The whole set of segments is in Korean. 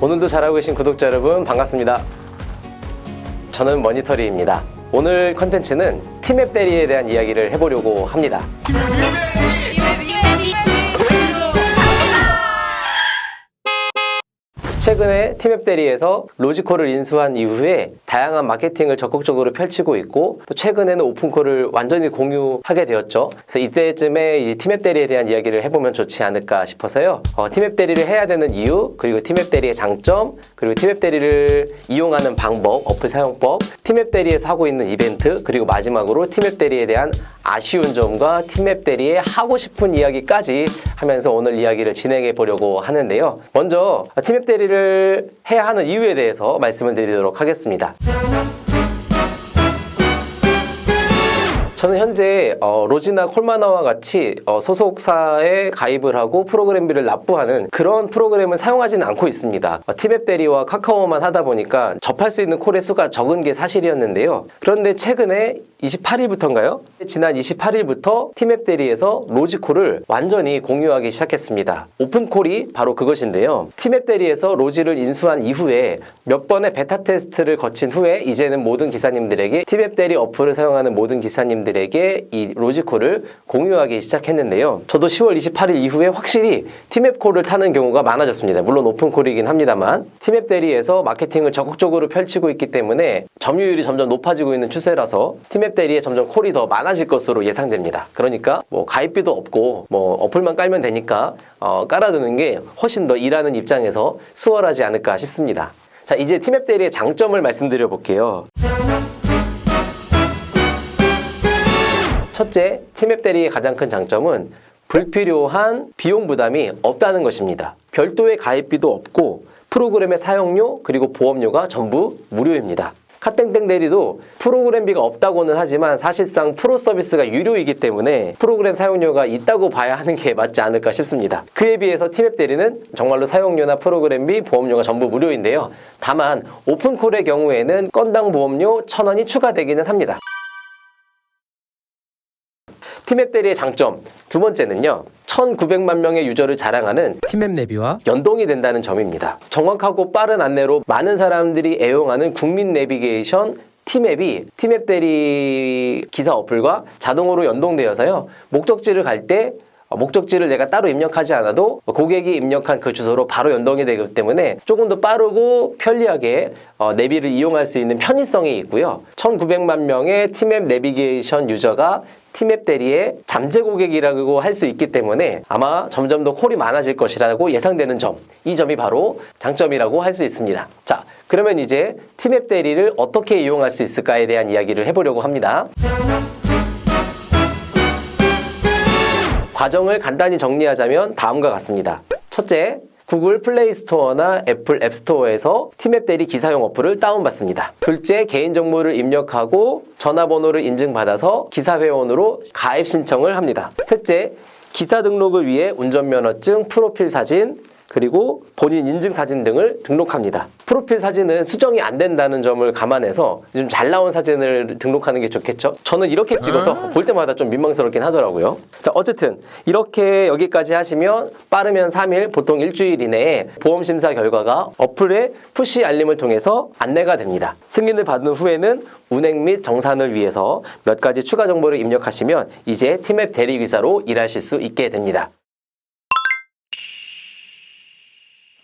오늘도 잘하고 계신 구독자 여러분 반갑습니다. 저는 머니터리입니다. 오늘 컨텐츠는 팀앱 대리에 대한 이야기를 해보려고 합니다. 최근에 팀앱 대리에서 로지콜을 인수한 이후에 다양한 마케팅을 적극적으로 펼치고 있고 또 최근에는 오픈콜을 완전히 공유하게 되었죠. 그래서 이때쯤에 이 팀앱 대리에 대한 이야기를 해보면 좋지 않을까 싶어서요. 어, 팀앱 대리를 해야 되는 이유 그리고 팀앱 대리의 장점 그리고 팀앱 대리를 이용하는 방법, 어플 사용법, 팀앱 대리에서 하고 있는 이벤트 그리고 마지막으로 팀앱 대리에 대한 아쉬운 점과 팀앱 대리의 하고 싶은 이야기까지 하면서 오늘 이야기를 진행해 보려고 하는데요. 먼저 팀앱 대리를 해야 하는 이유에 대해서 말씀을 드리도록 하겠습니다. 저는 현재 어, 로지나 콜마나와 같이 어, 소속사에 가입을 하고 프로그램비를 납부하는 그런 프로그램을 사용하지는 않고 있습니다. 어, 티맵 대리와 카카오만 하다 보니까 접할 수 있는 콜의 수가 적은 게 사실이었는데요. 그런데 최근에 28일부터인가요? 지난 28일부터 티맵 대리에서 로지콜을 완전히 공유하기 시작했습니다. 오픈콜이 바로 그것인데요. 티맵 대리에서 로지를 인수한 이후에 몇 번의 베타 테스트를 거친 후에 이제는 모든 기사님들에게 티맵 대리 어플을 사용하는 모든 기사님들에게 이 로지콜을 공유하기 시작했는데요. 저도 10월 28일 이후에 확실히 티맵 콜을 타는 경우가 많아졌습니다. 물론 오픈콜이긴 합니다만 티맵 대리에서 마케팅을 적극적으로 펼치고 있기 때문에 점유율이 점점 높아지고 있는 추세라서 티맵 대리에 점점 콜이 더 많아 질 것으로 예상됩니다. 그러니까 뭐 가입비도 없고 뭐 어플만 깔면 되니까 어, 깔아두는 게 훨씬 더 일하는 입장에서 수월하지 않을까 싶습니다. 자 이제 티맵 대리의 장점을 말씀드려 볼게요. 첫째, 팀앱 대리의 가장 큰 장점은 불필요한 비용 부담이 없다는 것입니다. 별도의 가입비도 없고 프로그램의 사용료 그리고 보험료가 전부 무료입니다. 카땡땡 대리도 프로그램비가 없다고는 하지만 사실상 프로 서비스가 유료이기 때문에 프로그램 사용료가 있다고 봐야 하는 게 맞지 않을까 싶습니다. 그에 비해서 팀앱 대리는 정말로 사용료나 프로그램비, 보험료가 전부 무료인데요. 다만 오픈콜의 경우에는 건당 보험료 1000원이 추가되기는 합니다. 팀앱 대리의 장점 두 번째는요. 1900만 명의 유저를 자랑하는 팀앱 내비와 연동이 된다는 점입니다. 정확하고 빠른 안내로 많은 사람들이 애용하는 국민 내비게이션 팀앱이 팀앱 대리 기사 어플과 자동으로 연동되어서요. 목적지를 갈때 목적지를 내가 따로 입력하지 않아도 고객이 입력한 그 주소로 바로 연동이 되기 때문에 조금 더 빠르고 편리하게 어, 내비를 이용할 수 있는 편의성이 있고요. 1900만 명의 팀앱 내비게이션 유저가 팀앱 대리의 잠재 고객이라고 할 수 있기 때문에 아마 점점 더 콜이 많아질 것이라고 예상되는 점. 이 점이 바로 장점이라고 할 수 있습니다. 자, 그러면 이제 팀앱 대리를 어떻게 이용할 수 있을까에 대한 이야기를 해보려고 합니다. 과정을 간단히 정리하자면 다음과 같습니다. 첫째, 구글 플레이 스토어나 애플 앱 스토어에서 팀앱 대리 기사용 어플을 다운받습니다. 둘째, 개인정보를 입력하고 전화번호를 인증받아서 기사회원으로 가입 신청을 합니다. 셋째, 기사 등록을 위해 운전면허증, 프로필 사진, 그리고 본인 인증 사진 등을 등록합니다. 프로필 사진은 수정이 안 된다는 점을 감안해서 좀 잘 나온 사진을 등록하는 게 좋겠죠? 저는 이렇게 찍어서 볼 때마다 좀 민망스럽긴 하더라고요. 자, 어쨌든 이렇게 여기까지 하시면 빠르면 3일, 보통 일주일 이내에 보험 심사 결과가 어플의 푸시 알림을 통해서 안내가 됩니다. 승인을 받은 후에는 운행 및 정산을 위해서 몇 가지 추가 정보를 입력하시면 이제 팀앱 대리기사로 일하실 수 있게 됩니다.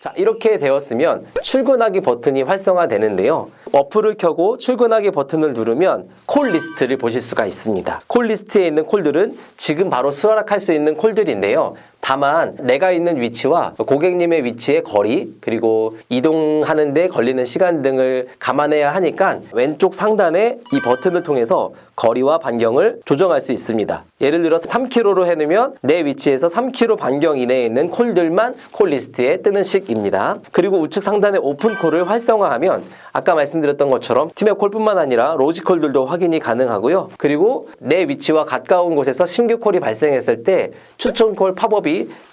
자, 이렇게 되었으면 출근하기 버튼이 활성화되는데요. 어플을 켜고 출근하기 버튼을 누르면 콜 리스트를 보실 수가 있습니다. 콜 리스트에 있는 콜들은 지금 바로 수락할 수 있는 콜들인데요. 다만 내가 있는 위치와 고객님의 위치의 거리 그리고 이동하는데 걸리는 시간 등을 감안해야 하니까 왼쪽 상단에 이 버튼을 통해서 거리와 반경을 조정할 수 있습니다. 예를 들어서 3km로 해놓으면 내 위치에서 3km 반경 이내에 있는 콜들만 콜 리스트에 뜨는 식입니다. 그리고 우측 상단에 오픈콜을 활성화하면 아까 말씀드렸던 것처럼 팀의 콜뿐만 아니라 로지콜들도 확인이 가능하고요. 그리고 내 위치와 가까운 곳에서 신규 콜이 발생했을 때 추천콜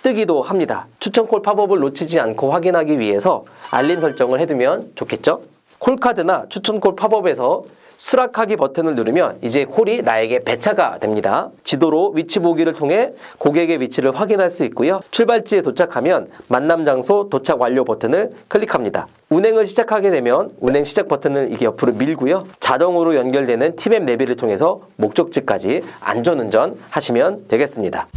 뜨기도 합니다. 추천콜 팝업을 놓치지 않고 확인하기 위해서 알림 설정을 해두면 좋겠죠? 콜카드나 추천콜 팝업에서 수락하기 버튼을 누르면 이제 콜이 나에게 배차가 됩니다. 지도로 위치 보기를 통해 고객의 위치를 확인할 수 있고요. 출발지에 도착하면 만남 장소 도착 완료 버튼을 클릭합니다. 운행을 시작하게 되면 운행 시작 버튼을 이게 옆으로 밀고요. 자동으로 연결되는 티맵 내비를 통해서 목적지까지 안전운전 하시면 되겠습니다.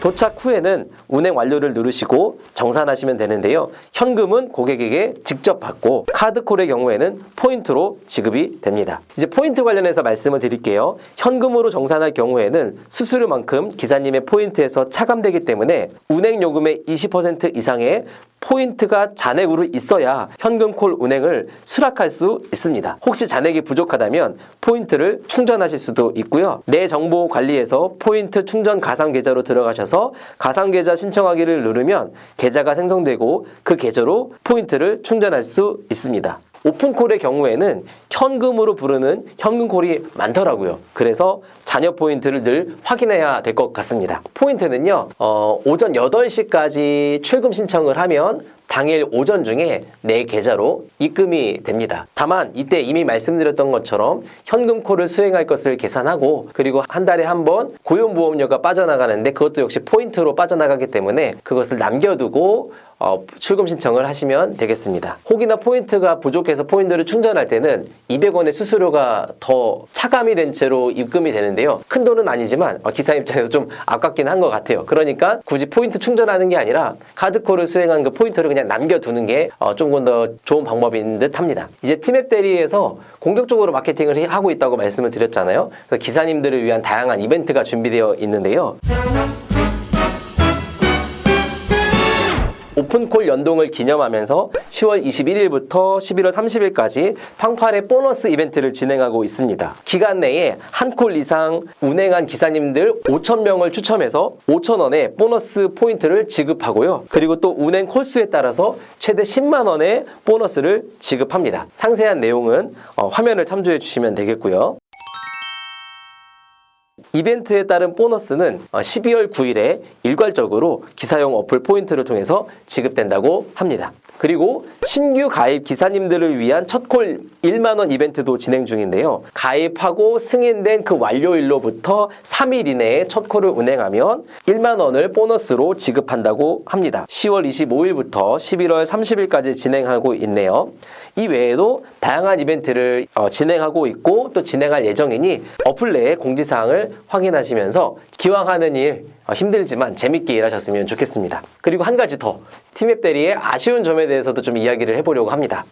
도착 후에는 운행 완료를 누르시고 정산하시면 되는데요. 현금은 고객에게 직접 받고 카드콜의 경우에는 포인트로 지급이 됩니다. 이제 포인트 관련해서 말씀을 드릴게요. 현금으로 정산할 경우에는 수수료만큼 기사님의 포인트에서 차감되기 때문에 운행 요금의 20% 이상의 포인트가 잔액으로 있어야 현금콜 운행을 수락할 수 있습니다. 혹시 잔액이 부족하다면 포인트를 충전하실 수도 있고요. 내 정보 관리에서 포인트 충전 가상 계좌로 들어가셔서 가상 계좌 신청하기를 누르면 계좌가 생성되고 그 계좌로 포인트를 충전할 수 있습니다. 오픈콜의 경우에는 현금으로 부르는 현금콜이 많더라고요. 그래서 잔여 포인트를 늘 확인해야 될 것 같습니다. 포인트는요, 어, 오전 8시까지 출금 신청을 하면 당일 오전 중에 내 계좌로 입금이 됩니다. 다만 이때 이미 말씀드렸던 것처럼 현금콜을 수행할 것을 계산하고 그리고 한 달에 한 번 고용보험료가 빠져나가는데 그것도 역시 포인트로 빠져나가기 때문에 그것을 남겨두고 어, 출금 신청을 하시면 되겠습니다. 혹이나 포인트가 부족해서 포인트를 충전할 때는 200원의 수수료가 더 차감이 된 채로 입금이 되는데요. 큰 돈은 아니지만 어, 기사 입장에서 좀 아깝긴 한 것 같아요. 그러니까 굳이 포인트 충전하는 게 아니라 카드콜을 수행한 그 포인트를 그냥 남겨두는 게 어, 조금 더 좋은 방법인 듯 합니다. 이제 티맵 대리에서 공격적으로 마케팅을 해- 하고 있다고 말씀을 드렸잖아요. 그래서 기사님들을 위한 다양한 이벤트가 준비되어 있는데요. 오픈콜 연동을 기념하면서 10월 21일부터 11월 30일까지 팡팔의 보너스 이벤트를 진행하고 있습니다. 기간 내에 한 콜 이상 운행한 기사님들 5,000명을 추첨해서 5,000원의 보너스 포인트를 지급하고요. 그리고 또 운행 콜수에 따라서 최대 10만 원의 보너스를 지급합니다. 상세한 내용은 어, 화면을 참조해 주시면 되겠고요. 이벤트에 따른 보너스는 어, 12월 9일에 일괄적으로 기사용 어플 포인트를 통해서 지급된다고 합니다. 그리고 신규 가입 기사님들을 위한 첫 콜 1만원 이벤트도 진행 중인데요. 가입하고 승인된 그 완료일로부터 3일 이내에 첫 콜을 운행하면 1만원을 보너스로 지급한다고 합니다. 10월 25일부터 11월 30일까지 진행하고 있네요. 이 외에도 다양한 이벤트를 어, 진행하고 있고 또 진행할 예정이니 어플 내에 공지사항을 확인하시면서 기왕 하는 일 어, 힘들지만 재밌게 일하셨으면 좋겠습니다. 그리고 한 가지 더 티맵 대리의 아쉬운 점에 대해서도 좀 이야기를 해보려고 합니다.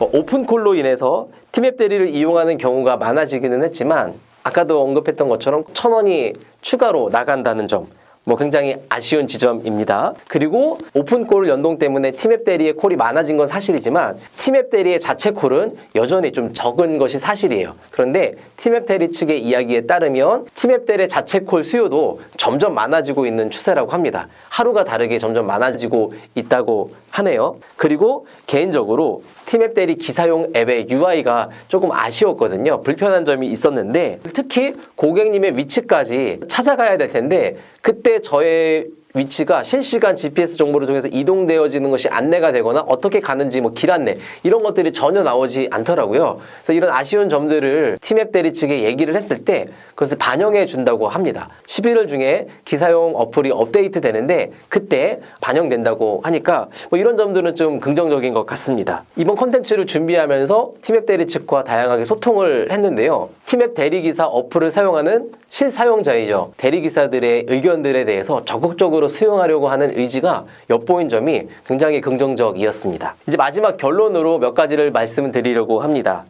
어, 오픈콜로 인해서 티맵 대리를 이용하는 경우가 많아지기는 했지만 아까도 언급했던 것처럼 천 원이 추가로 나간다는 점. 뭐 굉장히 아쉬운 지점입니다. 그리고 오픈콜 연동 때문에 티맵 대리의 콜이 많아진 건 사실이지만 티맵 대리의 자체 콜은 여전히 좀 적은 것이 사실이에요. 그런데 티맵 대리 측의 이야기에 따르면 티맵 대리 자체 콜 수요도 점점 많아지고 있는 추세라고 합니다. 하루가 다르게 점점 많아지고 있다고 하네요. 그리고 개인적으로 티맵 대리 기사용 앱의 UI가 조금 아쉬웠거든요. 불편한 점이 있었는데 특히 고객님의 위치까지 찾아가야 될 텐데 그때 저의 위치가 실시간 GPS 정보를 통해서 이동되어지는 것이 안내가 되거나 어떻게 가는지 뭐 길 안내 이런 것들이 전혀 나오지 않더라고요. 그래서 이런 아쉬운 점들을 티맵 대리 측에 얘기를 했을 때 그것을 반영해 준다고 합니다. 11월 중에 기사용 어플이 업데이트 되는데 그때 반영된다고 하니까 뭐 이런 점들은 좀 긍정적인 것 같습니다. 이번 컨텐츠를 준비하면서 티맵 대리 측과 다양하게 소통을 했는데요. 티맵 대리 기사 어플을 사용하는 실사용자이죠. 대리 기사들의 의견들에 대해서 적극적으로 수용하려고 하는 의지가 엿보인 점이 굉장히 긍정적이었습니다. 이제 마지막 결론으로 몇 가지를 말씀드리려고 합니다.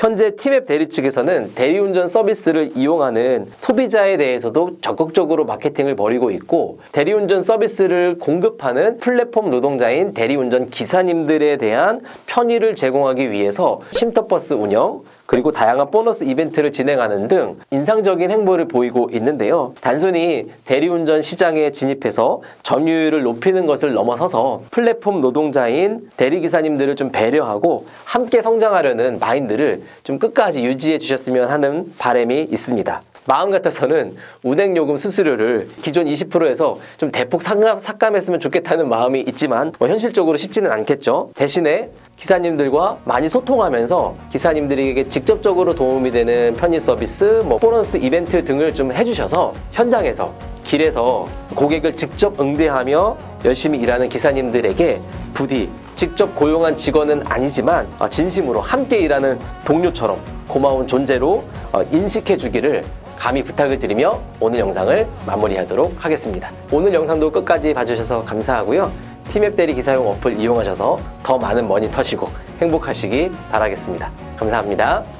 현재 티맵 대리 측에서는 대리운전 서비스를 이용하는 소비자에 대해서도 적극적으로 마케팅을 벌이고 있고 대리운전 서비스를 공급하는 플랫폼 노동자인 대리운전 기사님들에 대한 편의를 제공하기 위해서 쉼터버스 운영 그리고 다양한 보너스 이벤트를 진행하는 등 인상적인 행보를 보이고 있는데요. 단순히 대리운전 시장에 진입해서 점유율을 높이는 것을 넘어서서 플랫폼 노동자인 대리기사님들을 좀 배려하고 함께 성장하려는 마인드를 좀 끝까지 유지해 주셨으면 하는 바람이 있습니다. 마음 같아서는 운행요금 수수료를 기존 20%에서 좀 대폭 삭감, 삭감 했으면 좋겠다는 마음이 있지만 뭐 현실적으로 쉽지는 않겠죠. 대신에 기사님들과 많이 소통하면서 기사님들에게 직접적으로 도움이 되는 편의 서비스, 뭐 보너스 이벤트 등을 좀 해주셔서 현장에서 길에서 고객을 직접 응대하며 열심히 일하는 기사님들에게 부디 직접 고용한 직원은 아니지만 어, 진심으로 함께 일하는 동료처럼 고마운 존재로 어, 인식해 주기를 감히 부탁을 드리며 오늘 영상을 마무리하도록 하겠습니다. 오늘 영상도 끝까지 봐주셔서 감사하고요. 티맵 대리 기사용 어플 이용하셔서 더 많은 머니 터시고 행복하시기 바라겠습니다. 감사합니다.